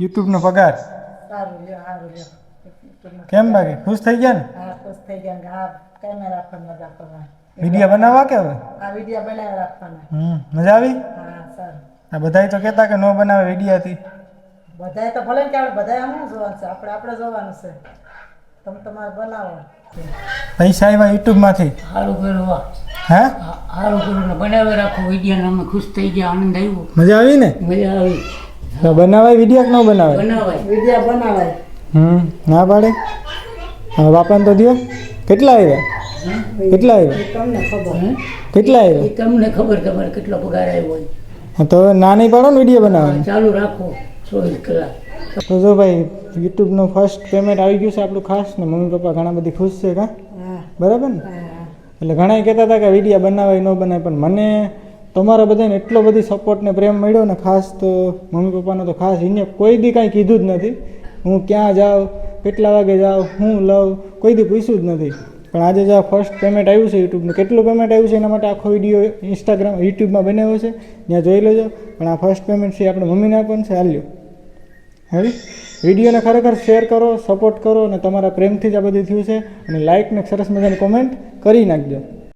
યુટ્યુબનો પગાર? સારું લ્યો સારું લ્યો. કેમ બાકી? ખુશ થઈ ગયા ને? હા ખુશ થઈ ગયા ને. હા કેમેરા રાખવાની મજા કરવા વિડિયા બનાવવા કે હવે? આ વિડિયા બનાવી રાખવાના. હમ મજા આવી? હા સારું. આ બધાય તો કહેતા કે ન બનાવે વિડિયાથી. બધાય તો ભલે કે આપણે બધાય આમ જોવાનું છે? આપણે આપણે જોવાનું છે. તમે તમારે બનાવો. પૈસા આવ્યા યુટ્યુબમાંથી? સારું કર્યું વાહ. હે? સારું કર્યું. બનાવી રાખો વીડિયો અમે ખુશ થઈ ગયા આનંદ આવ્યો. મજા આવી ને? મજા આવી. બનાવાય? વિડિયા કે ન બનાવે બનાવાય. વિડિયા બનાવાય. હમ ના પાડે? હા બાપાને તો દિયો. કેટલા આવ્યા કેટલા આવ્યા તમને ખબર. કેટલા આવ્યા તમને ખબર તમારે કેટલો પગાર આવ્યો હોય. હા, તો હવે ના નહીં પાડો ને વીડિયો બનાવવાનો. ચાલુ રાખો. ચોવીસ કલાક. તો જો ભાઈ યુટ્યુબનું ફર્સ્ટ પેમેન્ટ આવી ગયું છે આપણું ખાસ ને મમ્મી પપ્પા ઘણા બધી ખુશ છે કા? બરાબર ને? એટલે ઘણા કહેતા હતા કે વિડીયા બનાવાય ન બનાવે પણ મને તમારા બધાને એટલો બધી સપોર્ટ ને પ્રેમ મળ્યો ને ખાસ તો મમ્મી પપ્પાનો તો ખાસ એને કોઈ દી કાંઈ કીધું જ નથી. હું ક્યાં જાઉં, કેટલા વાગે જાઉં, હું લઉં, કોઈ દી પૂછ્યું જ નથી. પણ આજે જે ફર્સ્ટ પેમેન્ટ આવ્યું છે યુટ્યુબનું કેટલું પેમેન્ટ આવ્યું છે એના માટે આખો વીડિયો ઇન્સ્ટાગ્રામ યુટ્યુબમાં બનાવ્યો છે. ત્યાં જોઈ લેજો. પણ આ ફર્સ્ટ પેમેન્ટ છે આપણે મમ્મીને આપવાનું છે, હાલ્યો. હવે વિડીયોને ખરેખર શેર કરો સપોર્ટ કરો અને તમારા પ્રેમથી જ આ બધું થયું છે. અને લાઇક ને સરસ મજાની કોમેન્ટ કરી નાખજો.